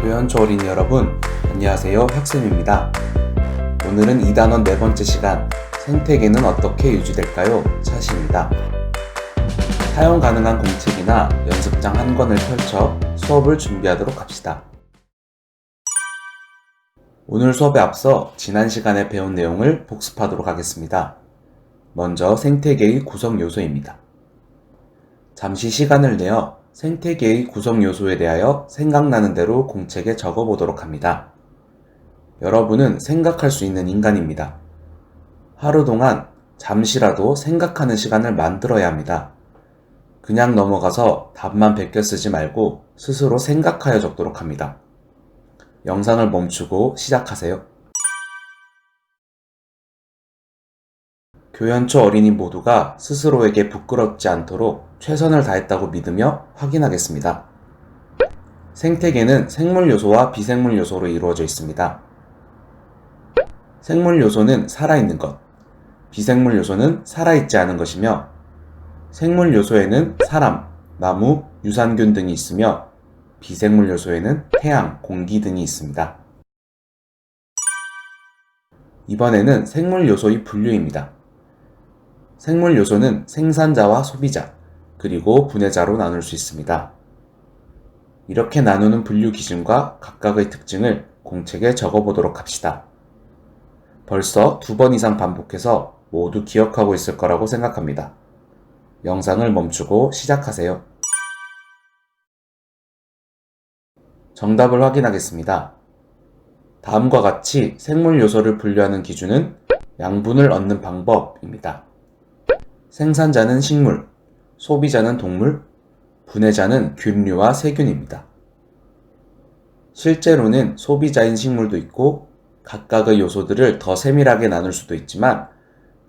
교연초 어린이 여러분, 안녕하세요. 혁쌤입니다. 오늘은 2단원 네 번째 시간, 생태계는 어떻게 유지될까요? 차시입니다. 사용 가능한 공책이나 연습장 한 권을 펼쳐 수업을 준비하도록 합시다. 오늘 수업에 앞서 지난 시간에 배운 내용을 복습하도록 하겠습니다. 먼저 생태계의 구성 요소입니다. 잠시 시간을 내어 생태계의 구성 요소에 대하여 생각나는 대로 공책에 적어 보도록 합니다. 여러분은 생각할 수 있는 인간입니다. 하루 동안 잠시라도 생각하는 시간을 만들어야 합니다. 그냥 넘어가서 답만 베껴 쓰지 말고 스스로 생각하여 적도록 합니다. 영상을 멈추고 시작하세요. 교연초 어린이 모두가 스스로에게 부끄럽지 않도록 최선을 다했다고 믿으며 확인하겠습니다. 생태계는 생물 요소와 비생물 요소로 이루어져 있습니다. 생물 요소는 살아있는 것, 비생물 요소는 살아있지 않은 것이며, 생물 요소에는 사람, 나무, 유산균 등이 있으며, 비생물 요소에는 태양, 공기 등이 있습니다. 이번에는 생물 요소의 분류입니다. 생물 요소는 생산자와 소비자, 그리고 분해자로 나눌 수 있습니다. 이렇게 나누는 분류 기준과 각각의 특징을 공책에 적어보도록 합시다. 벌써 두 번 이상 반복해서 모두 기억하고 있을 거라고 생각합니다. 영상을 멈추고 시작하세요. 정답을 확인하겠습니다. 다음과 같이 생물 요소를 분류하는 기준은 양분을 얻는 방법입니다. 생산자는 식물, 소비자는 동물, 분해자는 균류와 세균입니다. 실제로는 소비자인 식물도 있고 각각의 요소들을 더 세밀하게 나눌 수도 있지만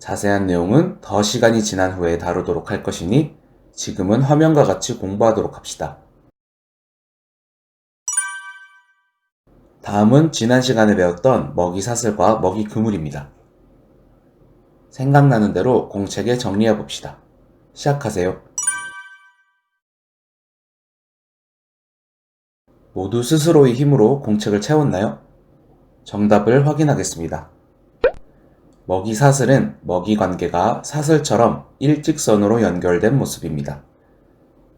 자세한 내용은 더 시간이 지난 후에 다루도록 할 것이니 지금은 화면과 같이 공부하도록 합시다. 다음은 지난 시간에 배웠던 먹이 사슬과 먹이 그물입니다. 생각나는 대로 공책에 정리해 봅시다. 시작하세요. 모두 스스로의 힘으로 공책을 채웠나요? 정답을 확인하겠습니다. 먹이 사슬은 먹이 관계가 사슬처럼 일직선으로 연결된 모습입니다.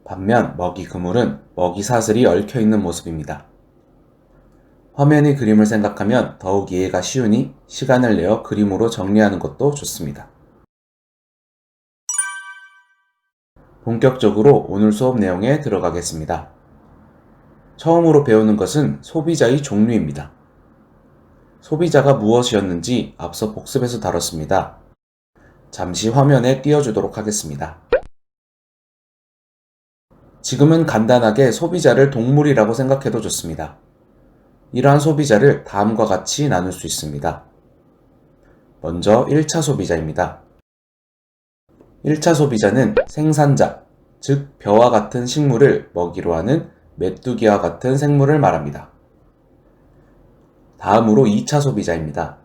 반면 먹이 그물은 먹이 사슬이 얽혀 있는 모습입니다. 화면의 그림을 생각하면 더욱 이해가 쉬우니 시간을 내어 그림으로 정리하는 것도 좋습니다. 본격적으로 오늘 수업 내용에 들어가겠습니다. 처음으로 배우는 것은 소비자의 종류입니다. 소비자가 무엇이었는지 앞서 복습에서 다뤘습니다. 잠시 화면에 띄워주도록 하겠습니다. 지금은 간단하게 소비자를 동물이라고 생각해도 좋습니다. 이러한 소비자를 다음과 같이 나눌 수 있습니다. 먼저 1차 소비자입니다. 1차 소비자는 생산자, 즉 벼와 같은 식물을 먹이로 하는 메뚜기와 같은 생물을 말합니다. 다음으로 2차 소비자입니다.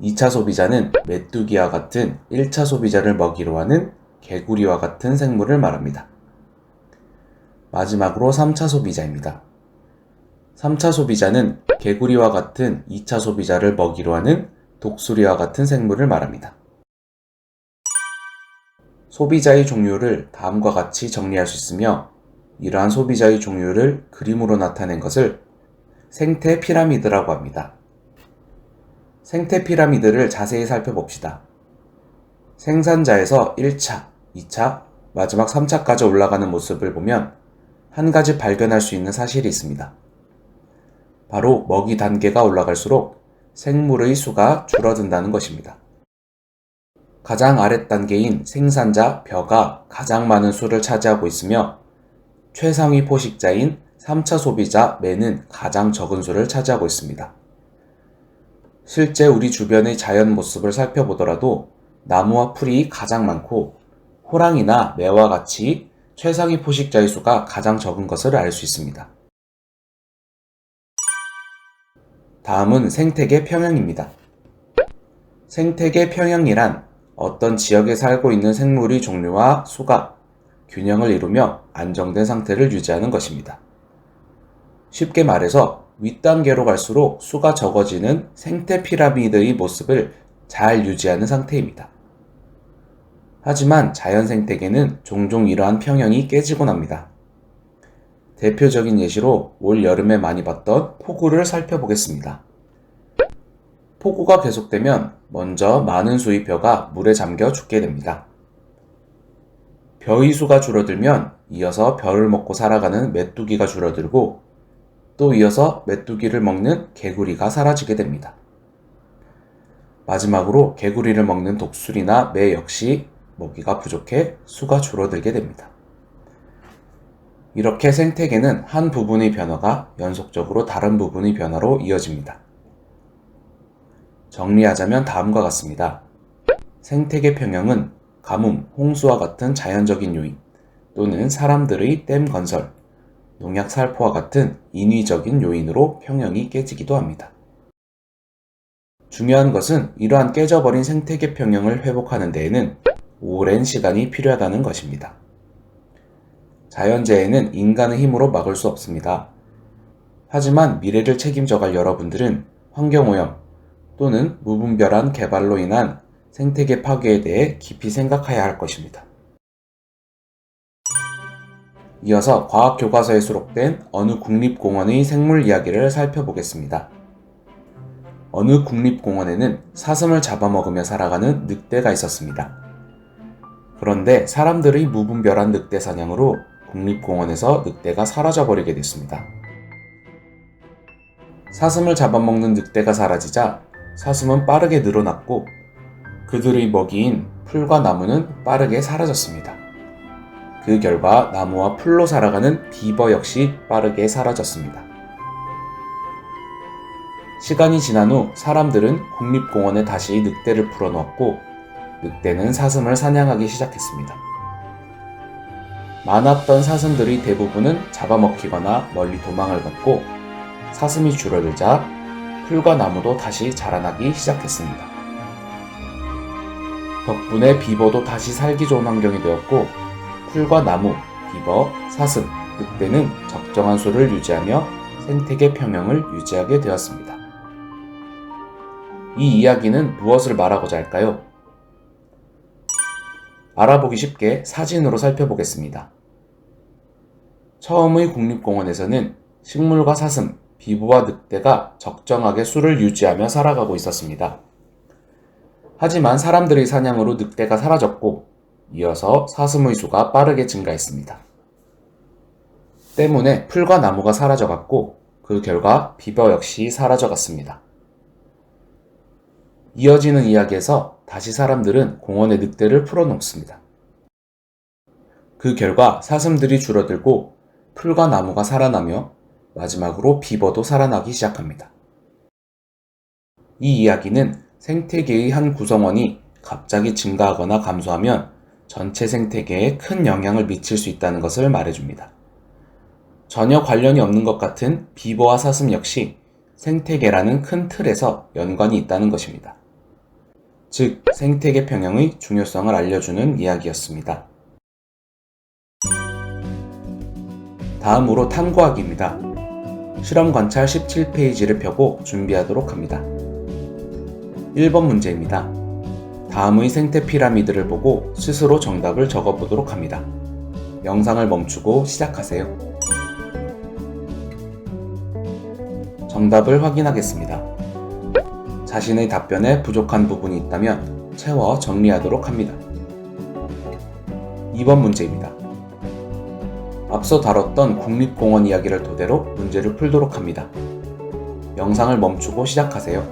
2차 소비자는 메뚜기와 같은 1차 소비자를 먹이로 하는 개구리와 같은 생물을 말합니다. 마지막으로 3차 소비자입니다. 3차 소비자는 개구리와 같은 2차 소비자를 먹이로 하는 독수리와 같은 생물을 말합니다. 소비자의 종류를 다음과 같이 정리할 수 있으며 이러한 소비자의 종류를 그림으로 나타낸 것을 생태 피라미드라고 합니다. 생태 피라미드를 자세히 살펴봅시다. 생산자에서 1차, 2차, 마지막 3차까지 올라가는 모습을 보면 한 가지 발견할 수 있는 사실이 있습니다. 바로 먹이 단계가 올라갈수록 생물의 수가 줄어든다는 것입니다. 가장 아랫 단계인 생산자 벼가 가장 많은 수를 차지하고 있으며 최상위 포식자인 3차 소비자 매는 가장 적은 수를 차지하고 있습니다. 실제 우리 주변의 자연 모습을 살펴보더라도 나무와 풀이 가장 많고 호랑이나 매와 같이 최상위 포식자의 수가 가장 적은 것을 알 수 있습니다. 다음은 생태계 평형입니다. 생태계 평형이란 어떤 지역에 살고 있는 생물의 종류와 수가 균형을 이루며 안정된 상태를 유지하는 것입니다. 쉽게 말해서 윗단계로 갈수록 수가 적어지는 생태 피라미드의 모습을 잘 유지하는 상태입니다. 하지만 자연 생태계는 종종 이러한 평형이 깨지곤 합니다. 대표적인 예시로 올 여름에 많이 봤던 폭우를 살펴보겠습니다. 폭우가 계속되면 먼저 많은 수의 벼가 물에 잠겨 죽게 됩니다. 벼의 수가 줄어들면 이어서 벼를 먹고 살아가는 메뚜기가 줄어들고 또 이어서 메뚜기를 먹는 개구리가 사라지게 됩니다. 마지막으로 개구리를 먹는 독수리나 매 역시 먹이가 부족해 수가 줄어들게 됩니다. 이렇게 생태계는 한 부분의 변화가 연속적으로 다른 부분의 변화로 이어집니다. 정리하자면 다음과 같습니다. 생태계 평형은 가뭄, 홍수와 같은 자연적인 요인 또는 사람들의 댐 건설, 농약 살포와 같은 인위적인 요인으로 평형이 깨지기도 합니다. 중요한 것은 이러한 깨져버린 생태계 평형을 회복하는 데에는 오랜 시간이 필요하다는 것입니다. 자연재해는 인간의 힘으로 막을 수 없습니다. 하지만 미래를 책임져 갈 여러분들은 환경오염 또는 무분별한 개발로 인한 생태계 파괴에 대해 깊이 생각해야 할 것입니다. 이어서 과학 교과서에 수록된 어느 국립공원의 생물 이야기를 살펴보겠습니다. 어느 국립공원에는 사슴을 잡아먹으며 살아가는 늑대가 있었습니다. 그런데 사람들의 무분별한 늑대 사냥으로 국립공원에서 늑대가 사라져버리게 됐습니다. 사슴을 잡아먹는 늑대가 사라지자 사슴은 빠르게 늘어났고 그들의 먹이인 풀과 나무는 빠르게 사라졌습니다. 그 결과 나무와 풀로 살아가는 비버 역시 빠르게 사라졌습니다. 시간이 지난 후 사람들은 국립공원에 다시 늑대를 풀어놓았고 늑대는 사슴을 사냥하기 시작했습니다. 많았던 사슴들의 대부분은 잡아먹히거나 멀리 도망을 갔고 사슴이 줄어들자 풀과 나무도 다시 자라나기 시작했습니다. 덕분에 비버도 다시 살기 좋은 환경이 되었고 풀과 나무, 비버, 사슴, 늑대는 적정한 수를 유지하며 생태계 평형을 유지하게 되었습니다. 이 이야기는 무엇을 말하고자 할까요? 알아보기 쉽게 사진으로 살펴보겠습니다. 처음의 국립공원에서는 식물과 사슴, 비브와 늑대가 적정하게 수를 유지하며 살아가고 있었습니다. 하지만 사람들의 사냥으로 늑대가 사라졌고 이어서 사슴의 수가 빠르게 증가했습니다. 때문에 풀과 나무가 사라져갔고 그 결과 비버 역시 사라져갔습니다. 이어지는 이야기에서 다시 사람들은 공원에 늑대를 풀어놓습니다. 그 결과 사슴들이 줄어들고 풀과 나무가 살아나며 마지막으로 비버도 살아나기 시작합니다. 이 이야기는 생태계의 한 구성원이 갑자기 증가하거나 감소하면 전체 생태계에 큰 영향을 미칠 수 있다는 것을 말해줍니다. 전혀 관련이 없는 것 같은 비버와 사슴 역시 생태계라는 큰 틀에서 연관이 있다는 것입니다. 즉, 생태계 평형의 중요성을 알려주는 이야기였습니다. 다음으로 탐구하기입니다. 실험 관찰 17페이지를 펴고 준비하도록 합니다. 1번 문제입니다. 다음의 생태 피라미드를 보고 스스로 정답을 적어보도록 합니다. 영상을 멈추고 시작하세요. 정답을 확인하겠습니다. 자신의 답변에 부족한 부분이 있다면 채워 정리하도록 합니다. 2번 문제입니다. 앞서 다뤘던 국립공원 이야기를 토대로 문제를 풀도록 합니다. 영상을 멈추고 시작하세요.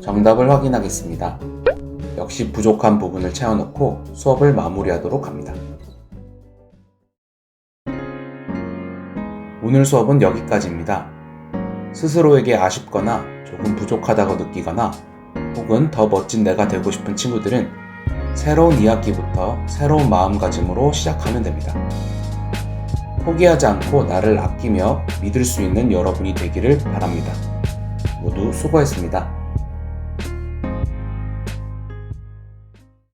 정답을 확인하겠습니다. 역시 부족한 부분을 채워놓고 수업을 마무리하도록 합니다. 오늘 수업은 여기까지입니다. 스스로에게 아쉽거나 조금 부족하다고 느끼거나 혹은 더 멋진 내가 되고 싶은 친구들은 새로운 2학기부터 새로운 마음가짐으로 시작하면 됩니다. 포기하지 않고 나를 아끼며 믿을 수 있는 여러분이 되기를 바랍니다. 모두 수고했습니다.